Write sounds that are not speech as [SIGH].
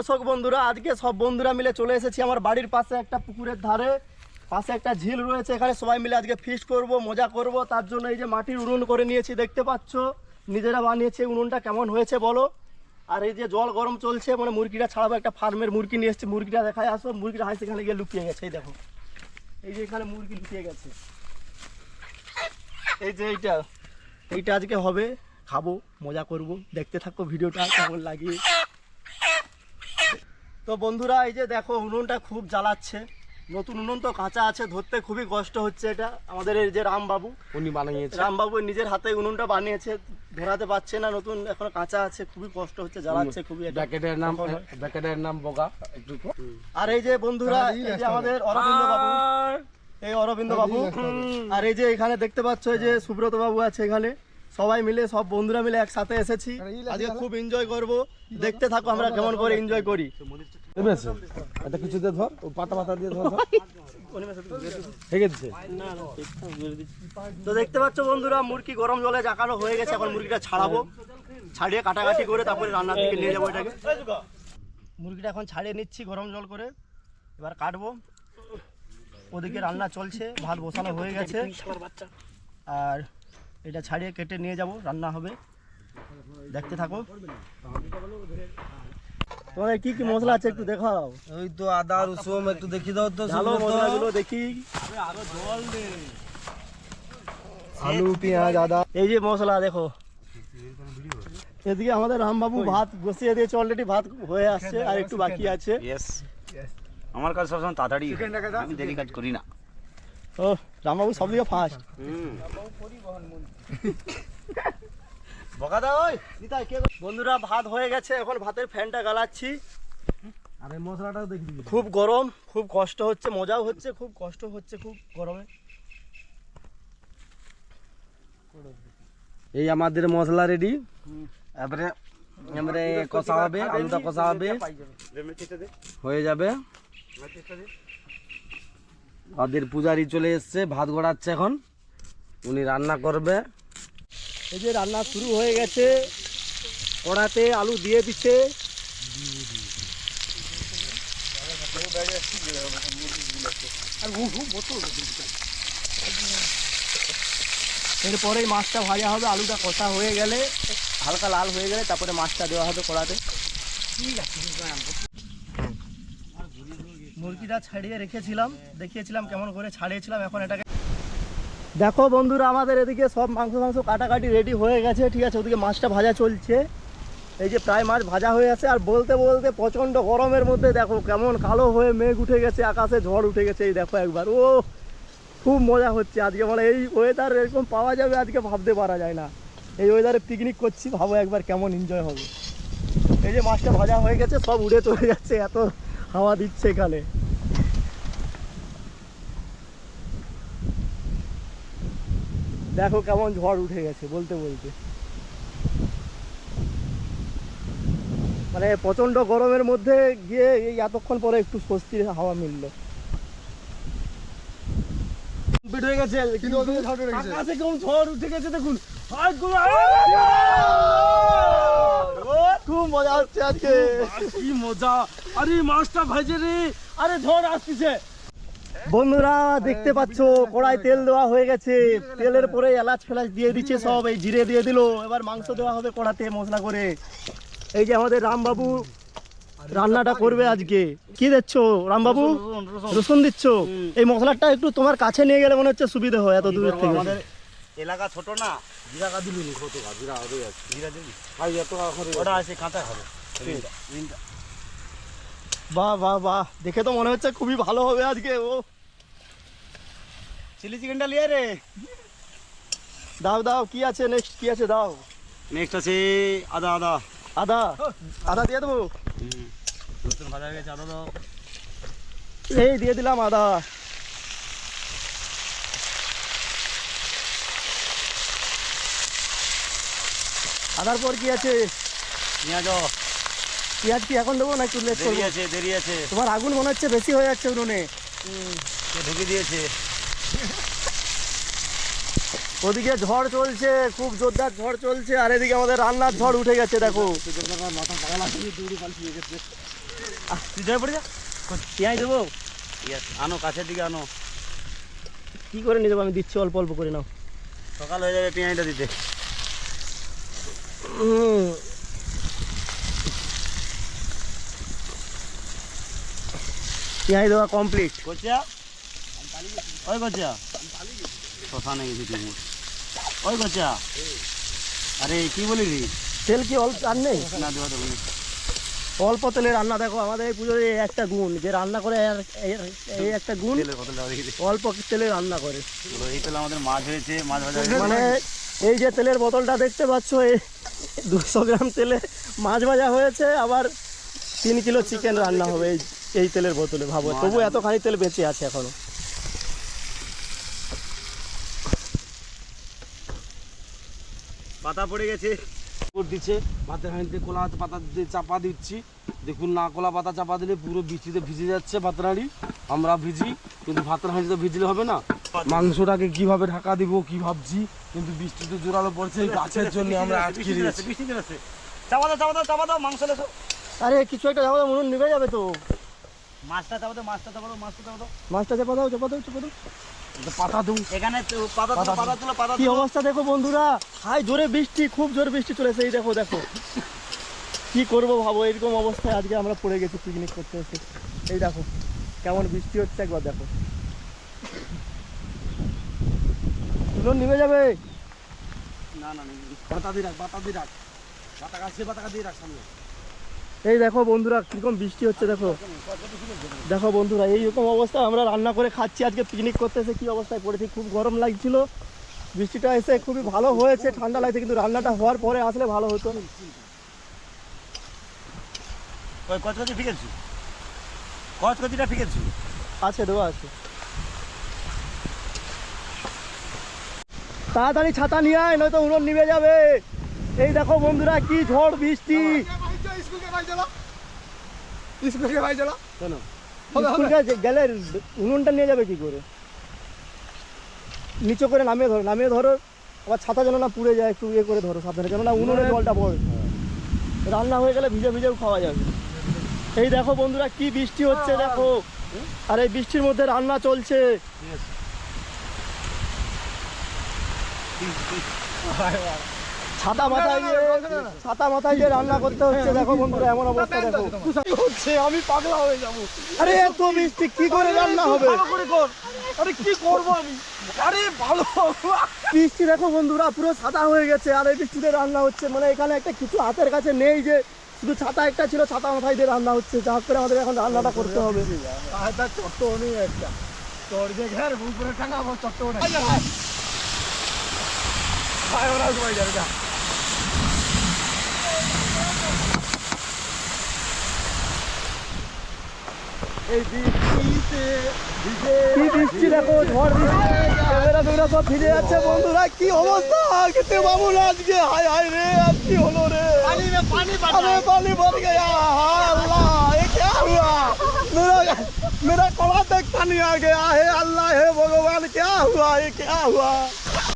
দর্শক বন্ধুরা, আজকে সব বন্ধুরা মিলে চলে এসেছি আমার বাড়ির পাশে একটা পুকুরের ধারে। পাশে একটা ঝিল রয়েছে, এখানে সবাই মিলে আজকে ফিস্ট করব, মজা করব। তার জন্য এই যে মাটির উনুন করে নিয়েছি, দেখতে পাচ্ছ? নিজেরা বানিয়েছে উনুনটা কেমন হয়েছে বলো? আর এই যে জল গরম চলছে মানে মুরগিটা ছাড়াবো একটা ফার্মের মুরগি নিয়ে এসেছি মুরগিটা দেখায়, আসো। মুরগিটা হাই সেখানে গিয়ে লুকিয়ে গেছে, এই দেখো। এই যে এখানে মুরগি লুকিয়ে গেছে। এই যে এইটা এইটা আজকে হবে, খাব, মজা করব। দেখতে থাকো ভিডিওটা, কেমন লাগে। তো বন্ধুরা এই যে দেখো উনুনটা খুব জ্বালাচ্ছে। নতুন উনুন তো কাঁচা আছে ধরতে খুবই কষ্ট হচ্ছে এটা। আমাদের এই যে রামবাবু উনি বানিয়েছে। রামবাবু নিজের হাতে উনুনটা বানিয়েছে ধরাতে পারছে না নতুন এখন কাঁচা আছে খুবই কষ্ট হচ্ছে জ্বালাচ্ছে খুবই ব্যাকেটের নাম ব্যাকেটের নাম বগা একটু আর এই যে বন্ধুরা এই যে আমাদের অরবিন্দ বাবু এই অরবিন্দ বাবু আর এই যে এখানে দেখতে পাচ্ছ এই যে সুব্রত বাবু আছে এখানে। সবাই মিলে সব বন্ধুরা মিলে একসাথে এসেছি। আজকে খুব এনজয় করব। দেখতে থাকো আমরা কেমন করে এনজয় করি। বুঝেছে এটা কিছু দিয়ে ধর পাতা পাতা দিয়ে ধর তো দেখতে পাচ্ছ বন্ধুরা, মুরগি গরম জলে জাকানো হয়ে গেছে। এখন মুরগিটা ছাড়াবো। ছাড়িয়ে কাটাকাটি করে তারপরে রান্নার দিকে নিয়ে যাব এটাকে। মুরগিটা এখন ছাড়িয়ে নিচ্ছি গরম জল করে। এবার কাটবো। ওদিকে রান্না চলছে, ভাত বসানো হয়ে গেছে। আর এটা ছাড়িয়ে কেটে নিয়ে যাব, রান্না হবে। দেখতে থাকো। তোমাদের কি কি মশলা আছে একটু দেখাও। ওই তো আদা রসুন একটু দেখি দাও তো ভালো মশলাগুলো দেখি। আলু পেঁয়াজ আদা। এই যে মশলা দেখো। এদিকে আমাদের রামবাবু ভাত বসিয়ে দিয়েছে অলরেডি ভাত হয়ে আসছে আর একটু বাকি আছে। আমার কাজ সবসময় তাড়াতাড়ি আমি দেরি কাজ করি না। ও রামবাবু সব দিকে ফার্স্ট বকা দাও ওই বন্ধুরা ভাত হয়ে গেছে এখন ভাতের ফ্যানটা গালাচ্ছি। আর মশলাটাও দেখি খুব গরম খুব কষ্ট হচ্ছে মজাও হচ্ছে খুব কষ্ট হচ্ছে খুব গরমে। এই আমাদের মশলা রেডি এবারে এবারে কষা হবে আলুটা কষা হবে। হয়ে যাবে। আমাদের পূজারি চলে এসছে ভাত গড়াচ্ছে এখন। উনি রান্না করবে। এই যে রান্না শুরু হয়ে গেছে। কড়াতে আলু দিয়ে দিচ্ছে। এরপরেই মাছটা ভাজা হবে, আলুটা কষা হয়ে গেলে, হালকা লাল হয়ে গেলে তারপরে মাছটা দেওয়া হবে কড়াতে। মুরগিটা ছাড়িয়ে রেখেছিলাম, দেখিয়েছিলাম কেমন করে ছাড়িয়েছিলাম, এখন এটাকে দেখো বন্ধুরা, আমাদের এদিকে সব মাংস মাংস কাটাকাটি রেডি হয়ে গেছে, ঠিক আছে? ওদিকে মাছটা ভাজা চলছে। এই যে প্রায় মাছ ভাজা হয়ে আছে, আর বলতে বলতে প্রচণ্ড গরমের মধ্যে দেখো, কেমন কালো হয়ে মেঘ উঠে গেছে, আকাশে ঝড় উঠে গেছে, এই দেখো একবার। ও, খুব মজা হচ্ছে আজকে। মানে এই ওয়েদার এরকম পাওয়া যাবে, আজকে ভাবতে পারা যায় না। এই ওয়েদারে পিকনিক করছি, ভাবো একবার কেমন এনজয় হবে। এই যে মাছটা ভাজা হয়ে গেছে, সব উড়ে চলে যাচ্ছে, এত হাওয়া দিচ্ছে এখানে। দেখো কেমন ঝড় উঠে গেছে বলতে বলতে। মানে প্রচণ্ড গরমের মধ্যে গিয়ে এই এতক্ষণ পরে একটু স্বস্তির হাওয়া মিললো। কমপ্লিট হয়ে গেছে। কিন্তু আকাশে কেমন ঝড় উঠে গেছে দেখুন। খুব মজা হচ্ছে আজকে। কি মজা। আরে মাছটা ভাজে রে। আরে ঝড় আসতেছে। বন্ধুরা দেখতে পাচ্ছো কড়াই তেল দেওয়া হয়ে গেছে। তেলের পরে এলাচ ফেলাচ দিয়ে দিচ্ছে সব এই জিরে দিয়ে দিলো। এবার মাংস দেওয়া হবে কড়াতে মশলা করে। এই যে আমাদের রামবাবু রান্নাটা করবে আজকে। কি দিচ্ছ রামবাবু? রসুন দিচ্ছ? এই মশলাটা একটু তোমার কাছে নিয়ে গেলে মনে হচ্ছে সুবিধা হয় এত দূরের থেকে। আমাদের এলাকা ছোট না জিরা কা দিলুন। কত জিরা জিরা আছে কাঁচা খাবে বাহ বাহ বাহ। দেখে তো মনে হচ্ছে খুবই ভালো হবে আজকে ও। চিলি চিকেনটা লিয়ে রে দাও দাও কি আছে নেক্সট কি আছে দাও। নেক্সট আছে আদা আদা। আদা আদা দিয়ে দেবো। রসুন ভাজা হয়ে গেছে আদা দাও। এই দিয়ে দিলাম আদা। আদার পর কি আছে? পেঁয়াজ পেঁয়াজ কি এখন দেবো না একটু লেট দেরি আছে দেরি আছে। তোমার আগুন মনে হচ্ছে বেশি হয়ে যাচ্ছে উনুনে। ঢুকে দিয়েছে? [LAUGHS] ওদিকে ঝড় চলছে খুব জোরদার ঝড় চলছে আর এদিকে আমাদের রান্নার ঝড় উঠে গেছে দেখো। তুই পড়ে যা। পেঁয়াজ দেবো? আনো কাছের দিকে আনো। কি করে নিয়ে যাব? আমি দিচ্ছি অল্প অল্প করে নাও। সকাল হয়ে যাবে পেঁয়াজটা দিতে। হুম। পেঁয়াজ দেওয়া কমপ্লিট কচা ওই কচা শ্মশানে গেছি তুই ওই আরে কি বলিলি তেল কি অল্প আর নেই? না দেওয়া দেবো অল্প তেলে রান্না দেখো আমাদের এই পুজোর এই একটা গুণ যে রান্না করে এই- একটা গুণ অল্প তেলে রান্না করে। এই তেলে আমাদের মাছ হয়েছে মাছ ভাজা মানে এই যে তেলের বোতলটা দেখতে পাচ্ছ এই দুশো গ্রাম তেলে মাছ ভাজা হয়েছে আবার তিন কিলো চিকেন রান্না হবে। এই এই তেলের বোতলে ভাবো। তবু এতখানি তেল বেঁচে আছে এখনও। পাতা পড়ে গেছে। দিচ্ছে ভাতের হাঁড়িতে কোলা পাতা দিয়ে চাপা দিচ্ছি। দেখুন না কোলা পাতা চাপা দিলে পুরো বৃষ্টিতে ভিজে যাচ্ছে ভাতের হাঁড়ি। আমরা ভিজি কিন্তু ভাতের হাঁড়িতে ভিজলে হবে না। মাংসটাকে কীভাবে ঢাকা দিব কি ভাবছি কিন্তু বৃষ্টিতে জোরালো পড়ছে গাছের জন্য আমরা আটকে দিয়েছি। বৃষ্টি চাপা দাও চাপা দাও চাপা দাও মাংস আরে কিছু একটা যাব মনে নিভে যাবে তো। মাছটা চাপা দাও মাছটা চাপা দাও মাছটা চাপা দাও। মাছটা চেপা দাও চেপা দাও চেপা দাও। পাতা দেবো এখানে পাতা তুলো পাতা তুলো। পাতা কি অবস্থা দেখো বন্ধুরা? হাই জোরে বৃষ্টি খুব জোরে বৃষ্টি চলেছে এই দেখো দেখো। কি করব ভাবো এরকম অবস্থায় আজকে আমরা পড়ে গেছি পিকনিক করতে এসে। এই দেখো কেমন বৃষ্টি হচ্ছে একবার দেখো। নিভে যাবে। না না পাতা দিয়ে রাখ পাতা দিয়ে রাখ। পাতা গাছে পাতা দিয়ে রাখ সামনে। এই দেখো বন্ধুরা কীরকম বৃষ্টি হচ্ছে দেখো। দেখো বন্ধুরা এইরকম অবস্থায় আমরা রান্না করে খাচ্ছি। আজকে পিকনিক করতে এসে কি অবস্থায় পড়েছি খুব গরম লাগছিল। বৃষ্টিটা এসে খুবই ভালো হয়েছে ঠান্ডা লাগছে কিন্তু রান্নাটা হওয়ার পরে আসলে ভালো হতো। ওই ফিকেছি? ফিকেছি? আছে দেওয়া আছে। তাড়াতাড়ি ছাতা নিয়ে আয় নয়তো উড়ন নিভে যাবে। এই দেখো বন্ধুরা কি ঝড় বৃষ্টি। কেন স্কুলকে গেলে উনুনটা নিয়ে যাবে কি করে? নিচে করে নামিয়ে ধরো নামিয়ে ধরো আবার ছাতা যেন না পুড়ে যায় একটু ইয়ে করে ধরো সাবধানে কেননা উনুনের জলটা পড়ে রান্না হয়ে গেলে ভিজে ভিজেও খাওয়া যাবে। এই দেখো বন্ধুরা কি বৃষ্টি হচ্ছে দেখো। আর এই বৃষ্টির মধ্যে রান্না চলছে। ছাতা মাথায় দিয়ে ছাতা মাথায় দিয়ে রান্না করতে হচ্ছে। দেখো বন্ধুরা এমন অবস্থা দেখো। হচ্ছে আমি পাগলা হয়ে যাব। আরে এত বৃষ্টি কি করে রান্না হবে? আরে কি করব আমি? আরে ভালো বৃষ্টি দেখো বন্ধুরা পুরো সাদা হয়ে গেছে। আর এই বৃষ্টিতে রান্না হচ্ছে। মানে এখানে একটা কিছু হাতের কাছে নেই যে শুধু ছাতা একটা ছিল ছাতা মাথায় দিয়ে রান্না হচ্ছে। যা করে আমাদের এখন রান্নাটা করতে হবে। কি বৃষ্টি দেখো ঝড় বৃষ্টি ক্যামেরা ফ্যামেরা সব ভিজে যাচ্ছে বন্ধুরা কি অবস্থা কেতে বাবু আজকে হায় হায় রে আজ কি হলো রে পানি में पानी अरे पानी भर गया हाय अल्लाह ये क्या हुआ मेरा मेरा कोड़ा तक पानी आ गया है अल्लाह हे भगवान क्या हुआ ये क्या हुआ